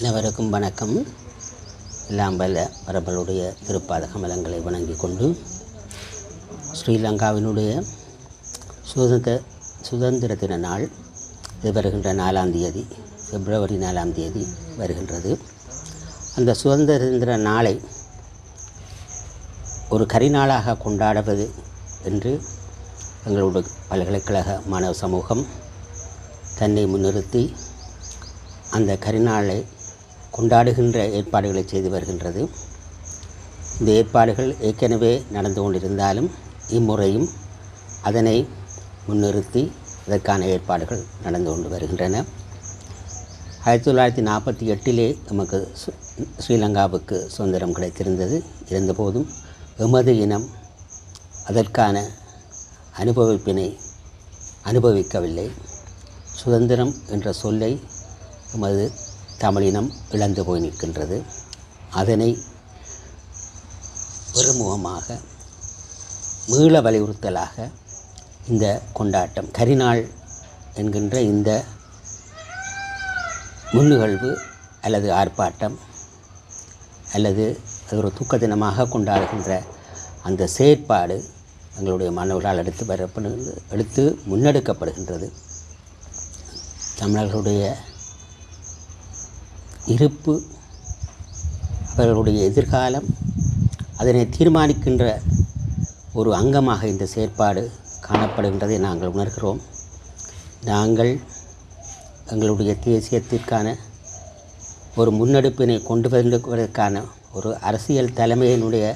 அனைவருக்கும் வணக்கம். எல்லாம் வல்ல மரபலுடைய திருப்பாத கமலங்களை வணங்கிக் கொண்டு ஸ்ரீலங்காவினுடைய சுதந்திர சுதந்திர தின நாள் இது வருகின்ற நாலாம் தேதி பிப்ரவரி நாலாம் தேதி வருகின்றது. அந்த சுதந்திர தின நாளை ஒரு கரிநாளாக கொண்டாடுவது என்று எங்களுடைய பல்கலைக்கழக மாணவ சமூகம் தன்னை முன்னிறுத்தி அந்த கரிநாளை கொண்டாடுகின்ற ஏற்பாடுகளை செய்து வருகின்றது. இந்த ஏற்பாடுகள் ஏற்கனவே நடந்து கொண்டிருந்தாலும் இம்முறையும் அதனை முன்னிறுத்தி அதற்கான ஏற்பாடுகள் நடந்து கொண்டு வருகின்றன. ஆயிரத்தி தொள்ளாயிரத்தி நாற்பத்தி எட்டிலே நமக்கு ஸ்ரீலங்காவுக்கு சுதந்திரம் கிடைத்திருந்தது. இருந்தபோதும் எமது இனம் அதற்கான அனுபவிப்பினை அனுபவிக்கவில்லை. சுதந்திரம் என்ற சொல்லை எமது தமிழினம் இழந்து போய் நிற்கின்றது. அதனை பெருமுகமாக மீள வலியுறுத்தலாக இந்த கொண்டாட்டம் கரிநாள் என்கின்ற இந்த முன்னிகழ்வு அல்லது ஆர்ப்பாட்டம் அல்லது அது ஒரு தூக்க தினமாக கொண்டாடுகின்ற அந்த செயற்பாடு எங்களுடைய மாணவர்களால் எடுத்து வரப்படுகிறது எடுத்து முன்னெடுக்கப்படுகின்றது. தமிழர்களுடைய இருப்பு அவர்களுடைய எதிர்காலம் அதனை தீர்மானிக்கின்ற ஒரு அங்கமாக இந்த செயற்பாடு காணப்படுகின்றதை நாங்கள் உணர்கிறோம். நாங்கள் எங்களுடைய தேசியத்திற்கான ஒரு முன்னெடுப்பினை கொண்டு வருவதற்கான ஒரு அரசியல் தலைமையினுடைய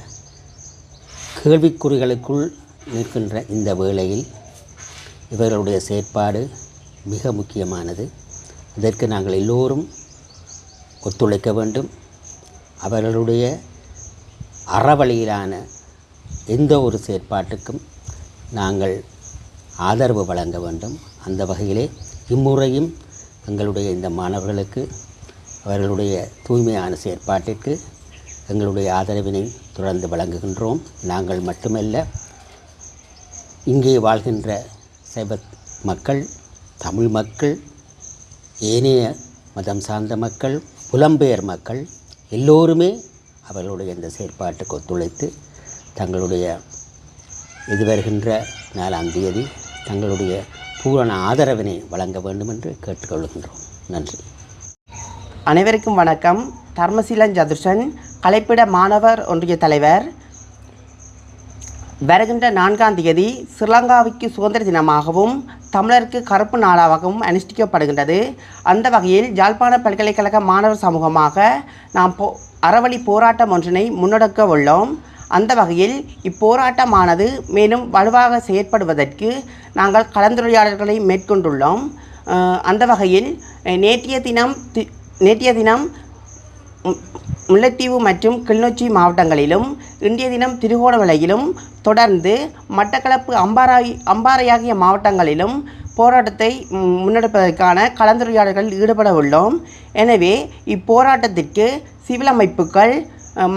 கேள்விக்குறிகளுக்குள் நிற்கின்ற இந்த வேளையில் இவர்களுடைய செயற்பாடு மிக முக்கியமானது. இதற்கு நாங்கள் எல்லோரும் ஒத்துழைக்க வேண்டும். அவர்களுடைய அறவழியிலான எந்த ஒரு செயற்பாட்டுக்கும் நாங்கள் ஆதரவு வழங்க வேண்டும். அந்த வகையிலே இம்முறையும் எங்களுடைய இந்த மாணவர்களுக்கு அவர்களுடைய தூய்மையான செயற்பாட்டிற்கு எங்களுடைய ஆதரவினை தொடர்ந்து வழங்குகின்றோம். நாங்கள் மட்டுமல்ல இங்கே வாழ்கின்ற சைவ மக்கள் தமிழ் மக்கள் ஏனைய மதம் சார்ந்த மக்கள் புலம்பெயர் மக்கள் எல்லோருமே அவர்களுடைய இந்த செயற்பாட்டுக்கு ஒத்துழைத்து தங்களுடைய இது வருகின்ற நாலாம் தேதி தங்களுடைய பூரண ஆதரவினை வழங்க வேண்டும் என்று கேட்டுக்கொள்கின்றோம். நன்றி. அனைவருக்கும் வணக்கம். தர்மசீலன் சதுர்ஷன் கலைப்பிட மாணவர் ஒன்றிய தலைவர் வருகின்ற நான்காம் தேதி ஸ்ரீலங்காவுக்கு சுதந்திர தினமாகவும் தமிழருக்கு கருப்பு நாளாகவும் அனுஷ்டிக்கப்படுகின்றது. அந்த வகையில் யாழ்ப்பாண பல்கலைக்கழக மாணவர் சமூகமாக நாம் போ அறவழி போராட்டம் ஒன்றினை முன்னெடுக்க உள்ளோம். அந்த வகையில் இப்போராட்டமானது மேலும் வலுவாக செயற்படுவதற்கு நாங்கள் கலந்துரையாடல்களை மேற்கொண்டுள்ளோம். அந்த வகையில் நேற்றைய தினம் தி- நேற்றைய தினம் முல்லைத்தீவு மற்றும் கிளிநொச்சி மாவட்டங்களிலும் இன்றைய தினம் திருகோணமலையிலும் தொடர்ந்து மட்டக்களப்பு அம்பாராய் அம்பாறையாகிய மாவட்டங்களிலும் போராட்டத்தை முன்னெடுப்பதற்கான கலந்துரையாடல்களில் ஈடுபட உள்ளோம். எனவே இப்போராட்டத்திற்கு சிவில் அமைப்புகள்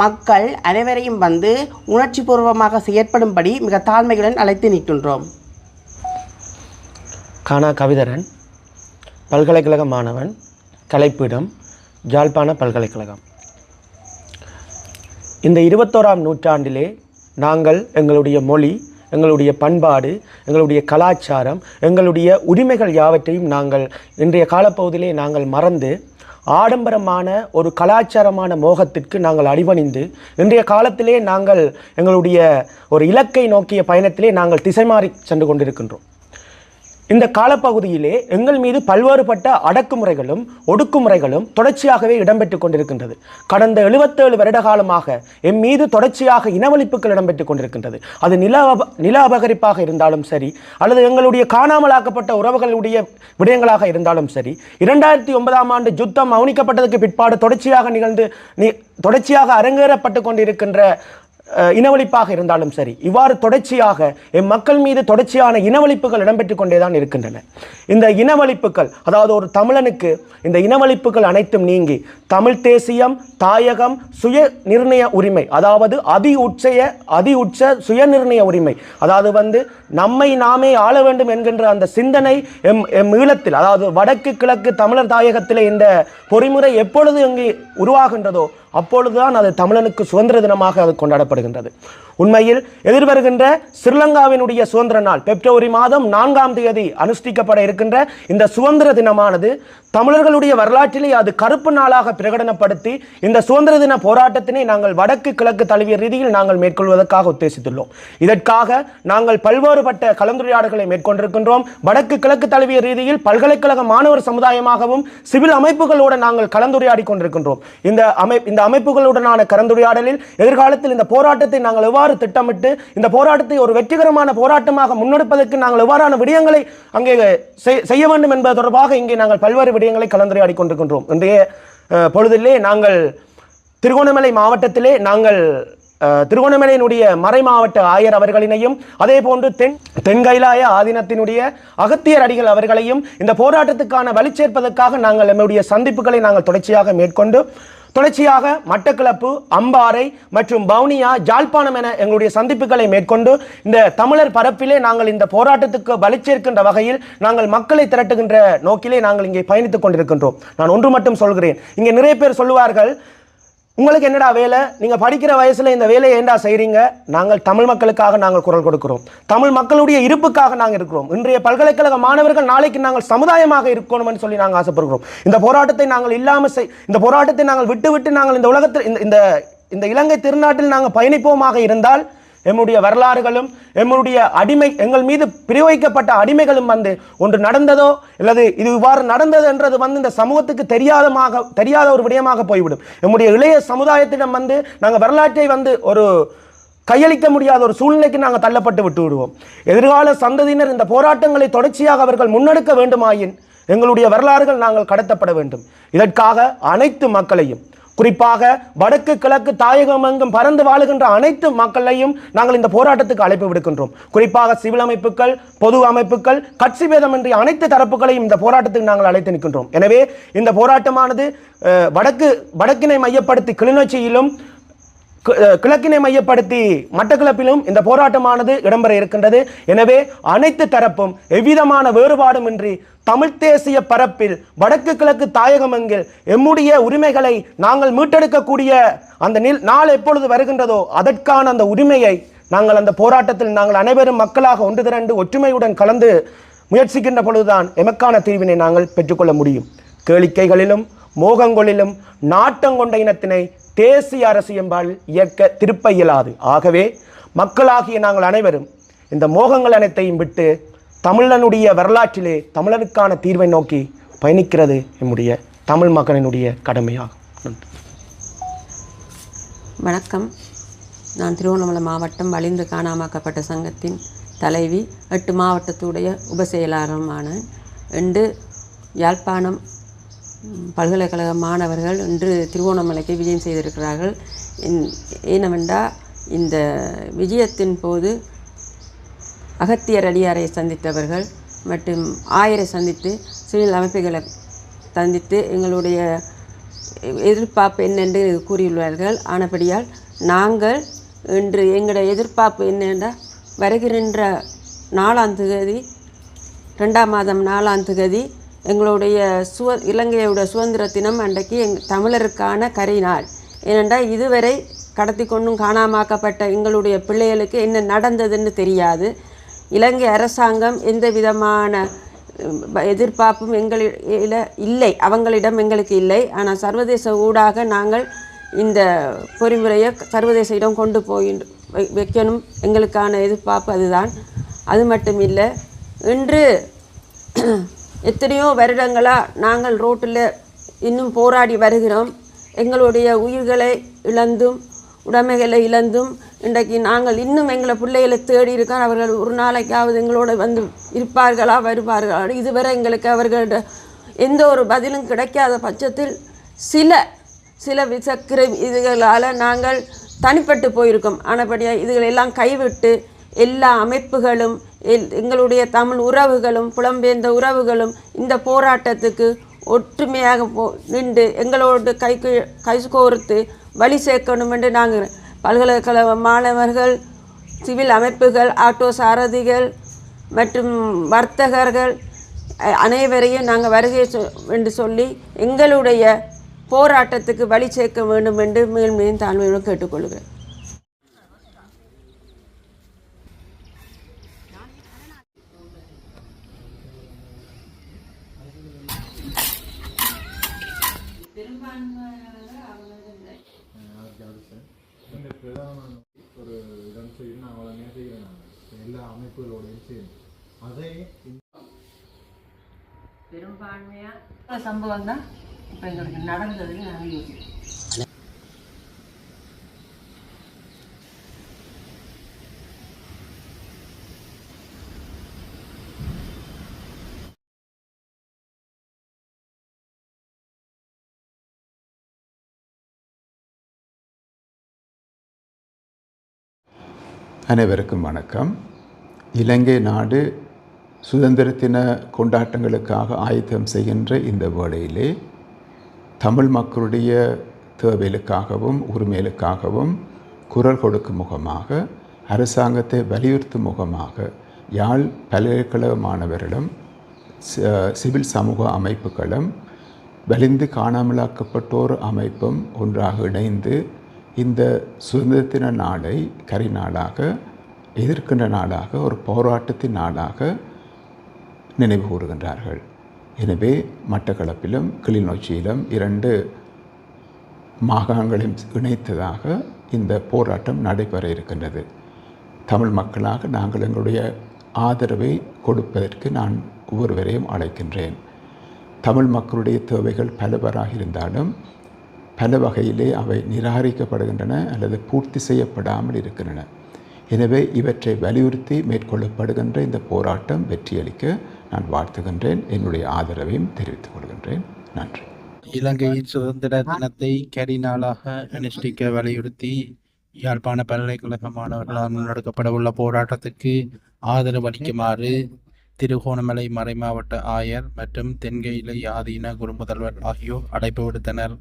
மக்கள் அனைவரையும் வந்து உணர்ச்சிபூர்வமாக செயற்படும்படி மிக தாழ்மையுடன் அழைத்து நிற்கின்றோம். கானா கவிதரன் பல்கலைக்கழக மாணவன் கலைப்பிடம் ஜாழ்ப்பாண பல்கலைக்கழகம். இந்த இருபத்தோராம் நூற்றாண்டிலே நாங்கள் எங்களுடைய மொழி எங்களுடைய பண்பாடு எங்களுடைய கலாச்சாரம் எங்களுடைய உரிமைகள் யாவற்றையும் நாங்கள் இன்றைய காலப்பகுதியிலே நாங்கள் மறந்து ஆடம்பரமான ஒரு கலாச்சாரமான மோகத்திற்கு நாங்கள் அடிபணிந்து இன்றைய காலத்திலே நாங்கள் எங்களுடைய ஒரு இலக்கை நோக்கிய பயணத்திலே நாங்கள் திசை மாறி சென்று கொண்டிருக்கின்றோம். இந்த காலப்பகுதியிலே எங்கள் மீது பல்வேறுபட்ட அடக்குமுறைகளும் ஒடுக்குமுறைகளும் தொடர்ச்சியாகவே இடம்பெற்றுக் கொண்டிருக்கின்றது. கடந்த எழுபத்தேழு வருட காலமாக எம் மீது தொடர்ச்சியாக இனவழிப்புகள் இடம்பெற்றுக் கொண்டிருக்கின்றது. அது நில அப- நில அபகரிப்பாக இருந்தாலும் சரி அல்லது எங்களுடைய காணாமலாக்கப்பட்ட உறவுகளுடைய விடயங்களாக இருந்தாலும் சரி இரண்டாயிரத்தி ஒன்பதாம் ஆண்டு யுத்தம் மௌனிக்கப்பட்டதற்கு பிற்பாடு தொடர்ச்சியாக நிகழ்ந்து தொடர்ச்சியாக அரங்கேறப்பட்டு கொண்டிருக்கின்ற இனவழிப்பாக இருந்தாலும் சரி இவ்வாறு தொடர்ச்சியாக எம் மக்கள் மீது தொடர்ச்சியான இனவழிப்புகள் இடம்பெற்று கொண்டே தான் இருக்கின்றன. இந்த இனவழிப்புகள் அதாவது ஒரு தமிழனுக்கு இந்த இனவழிப்புகள் அனைத்தும் நீங்கி தமிழ் தேசியம் தாயகம் சுய நிர்ணய உரிமை அதாவது அதி உச்சய அதி உச்ச சுய நிர்ணய உரிமை அதாவது வந்து நம்மை நாமே ஆள வேண்டும் என்கின்ற அந்த சிந்தனை எம் எம் ஈழத்தில் அதாவது வடக்கு கிழக்கு தமிழர் தாயகத்தில் இந்த பொறிமுறை எப்பொழுது இங்கே உருவாகின்றதோ அப்பொழுதுதான் அது தமிழனுக்கு சுதந்திர தினமாக அது கொண்டாடப்படுகின்றது. உண்மையில் எதிர்வருகின்ற ஸ்ரீலங்காவினுடைய சுதந்திர நாள் பிப்ரவரி மாதம் நான்காம் தேதி அனுஷ்டிக்கப்பட இருக்கின்ற இந்த சுதந்திர தினமானது தமிழர்களுடைய வரலாற்றிலே அது கருப்பு நாளாக பிரகடனப்படுத்தி இந்த சுதந்திர தின போராட்டத்தினை நாங்கள் வடக்கு கிழக்கு தழுவிய ரீதியில் நாங்கள் மேற்கொள்வதற்காக உத்தேசித்துள்ளோம். இதற்காக நாங்கள் பல்வேறுபட்ட கலந்துரையாடல்களை மேற்கொண்டிருக்கின்றோம். வடக்கு கிழக்கு தழுவிய ரீதியில் பல்கலைக்கழக மாணவர் சமுதாயமாகவும் சிவில் அமைப்புகளோடு நாங்கள் கலந்துரையாடி கொண்டிருக்கின்றோம். இந்த அமை இந்த அமைப்புகளுடனான கலந்துரையாடலில் எதிர்காலத்தில் இந்த போராட்டத்தை நாங்கள் எவ்வாறு திட்டமிட்டு இந்த போராட்டத்தை ஒரு வெற்றிகரமான போராட்டமாக முன்னெடுப்பதற்கு நாங்கள் எவ்வாறான விடயங்களை அங்கே செய்- செய்ய வேண்டும் என்பது தொடர்பாக இங்கே நாங்கள் பல்வேறு விடயங்களை கலந்துரையாடி கொண்டிருக்கின்றோம். இன்றைய பொழுதிலே நாங்கள் திருகோணமலை மாவட்டத்திலே நாங்கள் திருகோணமலையினுடைய மறை மாவட்ட ஆயர் அவர்களினையும் அதே போன்று தென் தென்கைலாய ஆதீனத்தினுடைய அகத்தியர் அடிகள் அவர்களையும் இந்த போராட்டத்துக்கான வலிச்சேர்ப்பதற்காக நாங்கள் நம்முடைய சந்திப்புகளை நாங்கள் தொடர்ச்சியாக மேற்கொண்டு தொடர்ச்சியாக மட்டக்களப்பு அம்பாறை மற்றும் பவுனியா ஜாழ்ப்பாணம் என எங்களுடைய சந்திப்புகளை மேற்கொண்டு இந்த தமிழர் பரப்பிலே நாங்கள் இந்த போராட்டத்துக்கு வலிச்சேர்க்கின்ற வகையில் நாங்கள் மக்களை திரட்டுகின்ற நோக்கிலே நாங்கள் இங்கே பயணித்துக் கொண்டிருக்கின்றோம். நான் ஒன்று மட்டும் சொல்கிறேன். இங்கே நிறைய பேர் சொல்லுவார்கள் உங்களுக்கு என்னடா வேலை? நீங்கள் படிக்கிற வயசில் இந்த வேலையை ஏண்டா செய்கிறீங்க நாங்கள் தமிழ் மக்களுக்காக நாங்கள் குரல் கொடுக்கிறோம். தமிழ் மக்களுடைய இருப்புக்காக நாங்கள் இருக்கிறோம். இன்றைய பல்கலைக்கழக மாணவர்கள் நாளைக்கு நாங்கள் சமுதாயமாக இருக்கணும்னு சொல்லி நாங்கள் ஆசைப்படுகிறோம். இந்த போராட்டத்தை நாங்கள் இல்லாமல் செய் இந்த போராட்டத்தை நாங்கள் விட்டு விட்டு நாங்கள் இந்த உலகத்தில் இந்த இந்த இந்த இலங்கை திருநாட்டில் நாங்கள் பயணிப்போமாக இருந்தால் எம்முடைய வரலாறுகளும் எம்முடைய அடிமை எங்கள் மீது பிரயோகிக்கப்பட்ட அடிமைகளும் வந்து ஒன்று நடந்ததோ அல்லது இது இவ்வாறு நடந்தது என்றது வந்து இந்த சமூகத்துக்கு தெரியாதமாக தெரியாத ஒரு விடயமாக போய்விடும். எம்முடைய இளைய சமுதாயத்திடம் வந்து நாங்கள் வரலாற்றை வந்து ஒரு கையளிக்க முடியாத ஒரு சூழ்நிலைக்கு நாங்கள் தள்ளப்பட்டு விட்டு விடுவோம். எதிர்கால சந்ததியினர் இந்த போராட்டங்களை தொடர்ச்சியாக அவர்கள் முன்னெடுக்க வேண்டுமாயின் எங்களுடைய வரலாறுகள் நாங்கள் கடத்தப்பட வேண்டும். இதற்காக அனைத்து மக்களையும் குறிப்பாக வடக்கு கிழக்கு தாயகம் எங்கும் பறந்து வாழுகின்ற அனைத்து மக்களையும் நாங்கள் இந்த போராட்டத்துக்கு அழைப்பு விடுக்கின்றோம். குறிப்பாக சிவில் அமைப்புகள் பொது அமைப்புகள் கட்சி பேதமின்றி அனைத்து தரப்புகளையும் இந்த போராட்டத்துக்கு நாங்கள் அழைத்து நிற்கின்றோம். எனவே இந்த போராட்டமானது வடக்கு வடக்கினை மையப்படுத்தி கிளிநொச்சியிலும் கிழக்கினை மையப்படுத்தி மட்டக்களப்பிலும் இந்த போராட்டமானது இடம்பெற இருக்கின்றது. எனவே அனைத்து தரப்பும் எவ்விதமான வேறுபாடுமின்றி தமிழ் தேசிய பரப்பில் வடக்கு கிழக்கு தாயகமெங்கில் எம்முடைய உரிமைகளை நாங்கள் மீட்டெடுக்கக்கூடிய அந்த நில் நாள் எப்பொழுது வருகின்றதோ அதற்கான அந்த உரிமையை நாங்கள் அந்த போராட்டத்தில் நாங்கள் அனைவரும் மக்களாக ஒன்று திரண்டு ஒற்றுமையுடன் கலந்து முயற்சிக்கின்ற பொழுதுதான் எமக்கான தீர்வினை நாங்கள் பெற்றுக்கொள்ள முடியும். கேளிக்கைகளிலும் மோகங்களிலும் நாட்டங்கொண்ட இனத்தினை தேசிய அரசு என்பால் இயக்க திருப்ப இயலாது. ஆகவே மக்களாகிய நாங்கள் அனைவரும் இந்த மோகங்கள் அனைத்தையும் விட்டு தமிழனுடைய வரலாற்றிலே தமிழனுக்கான தீர்வை நோக்கி பயணிக்கிறது என்னுடைய தமிழ் மகனினுடைய கடமையாகும். நன்றி வணக்கம். நான் திருவண்ணாமலை மாவட்டம் வலிந்து காணாமாக்கப்பட்ட சங்கத்தின் தலைவி எட்டு மாவட்டத்துடைய உபசெயலாளருமான இன்று யாழ்ப்பாணம் பல்கலைக்கழக மாணவர்கள் இன்று திருவோணமலைக்கு விஜயம் செய்திருக்கிறார்கள். இன்- இந்த விஜயத்தின் போது அகத்தியர் அடியாரை சந்தித்தவர்கள் மற்றும் ஆயரை சந்தித்து சிவில் அமைப்புகளை சந்தித்து எங்களுடைய எதிர்பார்ப்பு என்னென்று கூறியுள்ளார்கள். ஆனபடியால் நாங்கள் இன்று எங்களுடைய எதிர்பார்ப்பு என்னென்றால் வருகின்ற நாலாம் தேதி ரெண்டாம் மாதம் நாலாம் தேதி எங்களுடைய சுவ இலங்கையோட சுதந்திர தினம் அன்றைக்கு எங் தமிழருக்கான கரி நாள். ஏனென்றால் இதுவரை கடத்தி கொண்டும் காணாமாக்கப்பட்ட எங்களுடைய பிள்ளைகளுக்கு என்ன நடந்ததுன்னு தெரியாது. இலங்கை அரசாங்கம் எந்த விதமான எதிர்பார்ப்பும் எங்களிட இல்லை அவங்களிடம் எங்களுக்கு இல்லை. ஆனால் சர்வதேச ஊடாக நாங்கள் இந்த பொறிமுறையை சர்வதேச இடம் கொண்டு போய் வை- வைக்கணும். எங்களுக்கான எதிர்பார்ப்பு அதுதான். அது மட்டும் இல்லை இன்று எத்தனையோ வருடங்களாக நாங்கள் ரோட்டில் இன்னும் போராடி வருகிறோம். எங்களுடைய உயிர்களை இழந்தும் உடைமைகளை இழந்தும் இன்றைக்கு நாங்கள் இன்னும் எங்களை பிள்ளைகளை தேடி இருக்கோம் அவர்கள் ஒரு நாளைக்காவது எங்களோட வந்து இருப்பார்களா வருவார்களா? இதுவரை எங்களுக்கு அவர்களோட எந்த ஒரு பதிலும் கிடைக்காத பட்சத்தில் சில சில விசக்கிரை இதுகளால் நாங்கள் தனிப்பட்டு போயிருக்கோம். ஆனபடியாக இதுகளை எல்லாம் கைவிட்டு எல்லா அமைப்புகளும் எல்- எங்களுடைய தமிழ் உறவுகளும் புலம்பெயர்ந்த உறவுகளும் இந்த போராட்டத்துக்கு ஒற்றுமையாக போ நின்று எங்களோடு கை கை கோர்த்து வழி சேர்க்கணும் என்று நாங்கள் பல்கலைக்கழக மாணவர்கள் சிவில் அமைப்புகள் ஆட்டோ சாரதிகள் மற்றும் வர்த்தகர்கள் அனைவரையும் நாங்கள் வருகை சொ- என்று சொல்லி எங்களுடைய போராட்டத்துக்கு வழி சேர்க்க வேண்டும் என்று மேல் மேலும் தாழ்மையுடன் கேட்டுக்கொள்கிறேன் ஒரு இடம் செய்யணும் நான் அவ்வளோ செய்கிறேன் நான் எல்லா அமைப்புகளோடையும் சேர்ந்து. அதே பெரும்பான்மையாக சம்பவம் தான் இப்போ எங்களுக்கு நடந்ததுன்னு நான் யோசிக்கிறேன். அனைவருக்கும் வணக்கம். இலங்கை நாடு சுதந்திர தின கொண்டாட்டங்களுக்காக ஆயத்தம் செய்கின்ற இந்த வேளையிலே தமிழ் மக்களுடைய தேவைகளுக்காகவும் உரிமைகளுக்காகவும் குரல் கொடுக்கும் முகமாக அரசாங்கத்தை வலியுறுத்தும் முகமாக யாழ் பல்கலைக்கழக மாணவர்களும் சிவில் சமூக அமைப்புகளும் வலிந்து காணாமலாக்கப்பட்டோர் அமைப்பும் ஒன்றாக இணைந்து இந்த சுதந்திர தின நாளை கரி நாளாக எதிர்க்கின்ற நாளாக ஒரு போராட்டத்தின் நாளாக நினைவு கூறுகின்றார்கள். எனவே மட்டக்களப்பிலும் கிளிநொச்சியிலும் இரண்டு மாகாணங்களையும் இணைத்ததாக இந்த போராட்டம் நடைபெற இருக்கின்றது. தமிழ் மக்களாக நாங்கள் எங்களுடைய ஆதரவை கொடுப்பதற்கு நான் ஒவ்வொருவரையும் அழைக்கின்றேன். தமிழ் மக்களுடைய தேவைகள் பலவராக இருந்தாலும் பல வகையிலே அவை நிராகரிக்கப்படுகின்றன அல்லது பூர்த்தி செய்யப்படாமல் இருக்கின்றன. எனவே இவற்றை வலியுறுத்தி மேற்கொள்ளப்படுகின்ற இந்த போராட்டம் வெற்றியளிக்க நான் வாழ்த்துகின்றேன். என்னுடைய ஆதரவையும் தெரிவித்துக் கொள்கின்றேன். நன்றி. இலங்கையின் சுதந்திர தினத்தை கரி நாளாக அனுஷ்டிக்க வலியுறுத்தி யாழ்ப்பாண பல்கலைக்கழக மாணவர்களால் முன்னெடுக்கப்பட உள்ள போராட்டத்துக்கு ஆதரவு அளிக்குமாறு திருகோணமலை மறைமாவட்ட ஆயர் மற்றும் தென்கையிலை ஆதீன குருமுதல்வர் ஆகியோர் அழைப்பு விடுத்தனர்.